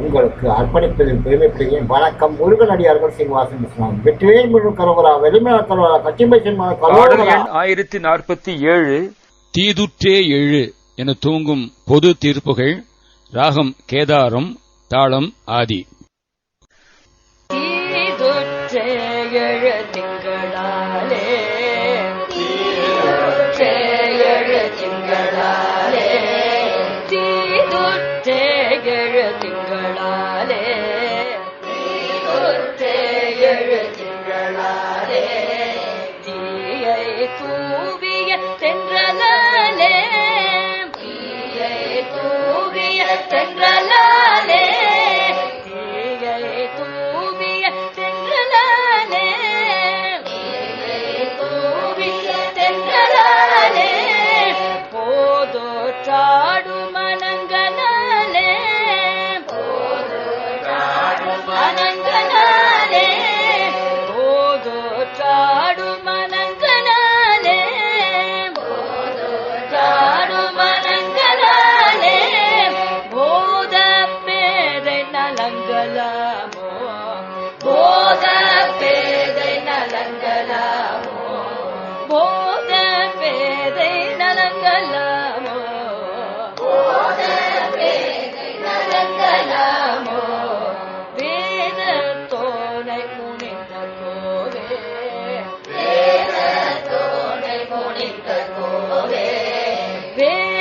உங்களுக்கு அர்ப்பணிப்பதில் பெருமைப்படுகிறேன் வணக்கம். முருகனடியார்கள் சீனிவாசன் இஸ்லாம் வெற்றிவேல் முழு கரோகரா வெளிமல கரோகரா கச்சிம்பை கரோகரா எண் ஆயிரத்தி நாற்பத்தி ஏழு. தீதுற்றே எழு என தூங்கும் பொது தீர்ப்புகள் ராகம் கேதாரம் தாளம் ஆதி. திங்களாலே திங்களாலே தீதுற்றே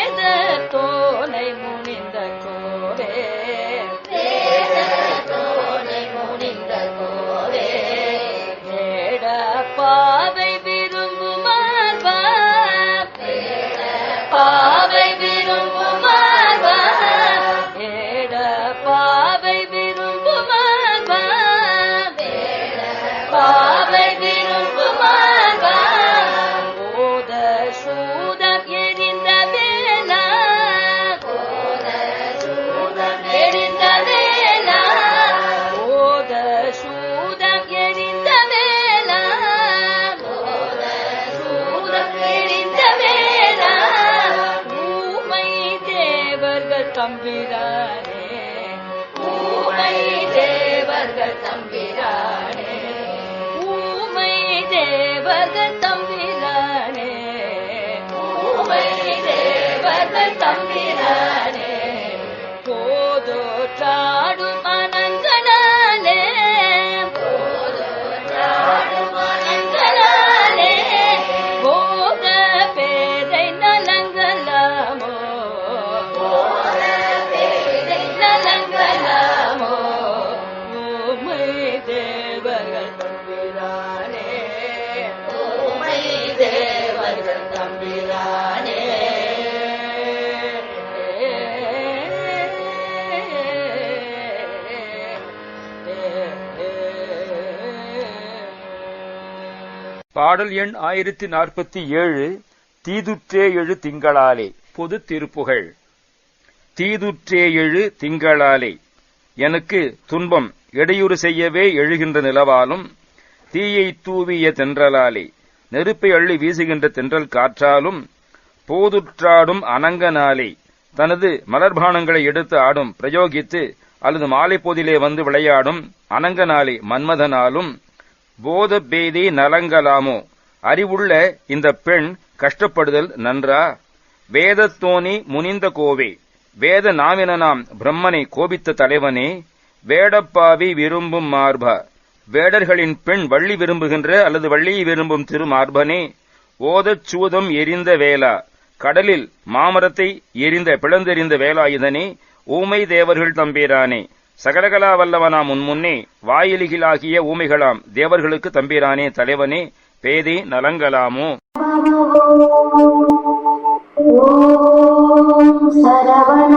வேத தோணை विराणे ऊमै देव विराणे। ऊमै मै பாடல் எண் ஆயிரத்தி நாற்பத்தி ஏழு தீதுற்றே எழு திங்களாலே. பொது திருப்புகள் தீதுற்றே எழு திங்களாலே. எனக்கு துன்பம் இடையூறு செய்யவே எழுகின்ற நிலவாலும் தீயை தூவிய தென்றலாலே. நெருப்பை அள்ளி வீசுகின்ற தென்றல் காற்றாலும் போதுற்றாடும் அனங்கனாலே. தனது மலர்பானங்களை எடுத்து ஆடும் பிரயோகித்து அல்லது மாலை போதிலே வந்து விளையாடும் அனங்கனாலே மன்மதனாலும் போத பேதி நலங்கலாமோ அறிவுள்ள இந்த பெண் கஷ்டப்படுதல் நன்றா? வேதத்தோனி முனிந்த கோவே வேத நாமினாம் பிரம்மனை கோபித்த தலைவனே வேடப்பாவி விரும்பும் மார்பா? வேடர்களின் பெண் வள்ளி விரும்புகின்ற அல்லது வள்ளியை விரும்பும் திருமார்பனே ஓதச் சூதம் எரிந்த வேளா? கடலில் மாமரத்தை எரிந்த பிளந்தெறிந்த வேலாயுதனே ஊமை தேவர்கள் தம்பீரானே சகலகலா வல்லவனாம் முன்முன்னே வாயிலிகிலாகிய ஊமைகளாம் தேவர்களுக்கு தம்பிரானே தலைவனே பேதே நலங்கலாமோ ஓம் சரவண